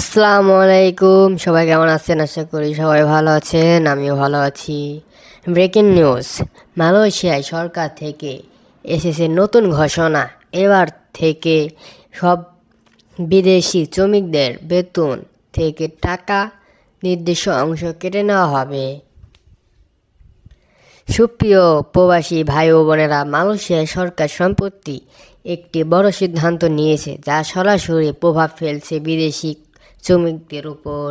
আসসালামু আলাইকুম। সবাই কেমন আছেন? আশা করি সবাই ভালো আছেন, আমিও ভালো আছি। ব্রেকিং নিউজ, মালয়েশিয়ায় সরকার থেকে এসেছে নতুন ঘোষণা। এবার থেকে সব বিদেশি শ্রমিকদের বেতন থেকে টাকা নির্দিষ্ট অংশ কেটে নেওয়া হবে। সুপ্রিয় প্রবাসী ভাই ও বোনেরা মালয়েশিয়ার সরকার সম্পত্তি একটি বড় সিদ্ধান্ত নিয়েছে, যা সরাসরি প্রভাব ফেলছে বিদেশি শ্রমিকদের উপর।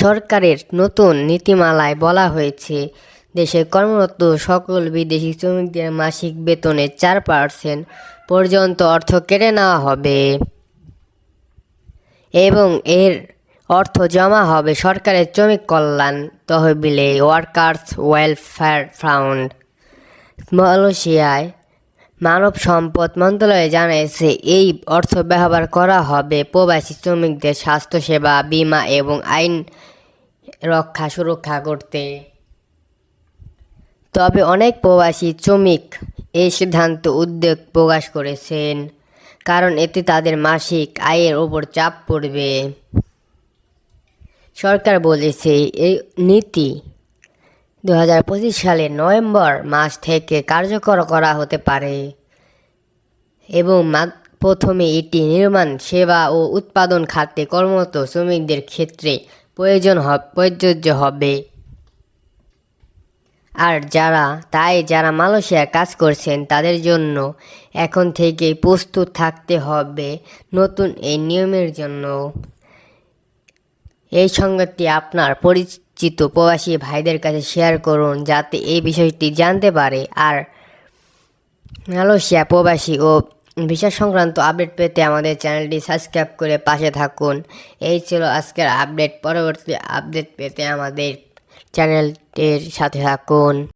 সরকারের নতুন নীতিমালায় বলা হয়েছে, দেশে কর্মরত সকল বিদেশি শ্রমিকদের মাসিক বেতনের চার পার্সেন্ট পর্যন্ত অর্থ কেটে নেওয়া হবে এবং এর অর্থ জমা হবে সরকারের শ্রমিক কল্যাণ তহবিলে ওয়ার্কার্স ওয়েলফেয়ার ফান্ড মালয়েশিয়ায়। মানব সম্পদ মন্ত্রণালয় জানিয়েছে, এই অর্থ ব্যবহার করা হবে প্রবাসী শ্রমিকদের স্বাস্থ্যসেবা, বীমা এবং আইন রক্ষা সুরক্ষা করতে। তবে অনেক প্রবাসী শ্রমিক এই সিদ্ধান্ত উদ্বেগ প্রকাশ করেছেন, কারণ এতে তাদের মাসিক আয়ের ওপর চাপ পড়বে। সরকার বলেছে, এই নীতি দু সালের নভেম্বর মাস থেকে কার্যকর করা হতে পারে। এবং প্রথমে এটি নির্মাণ, সেবা ও উৎপাদন খাতে কর্মরত শ্রমিকদের ক্ষেত্রে প্রয়োজন প্রযোজ্য হবে। আর যারা, তাই যারা মালয়েশিয়ায় কাজ করছেন, তাদের জন্য এখন থেকে প্রস্তুত থাকতে হবে নতুন এই নিয়মের জন্য। এই সংবাদটি আপনার পরিচিত প্রবাসী ভাইদের কাছে শেয়ার করুন যাতে এই বিষয়টি জানতে পারে। আর মালয়েশিয়া প্রবাসী ও ভিসা সংক্রান্ত আপডেট পেতে আমাদের চ্যানেলটি সাবস্ক্রাইব করে পাশে থাকুন। এই ছিল আজকের আপডেট পরবর্তী আপডেট পেতে আমাদের চ্যানেলটির সাথে থাকুন।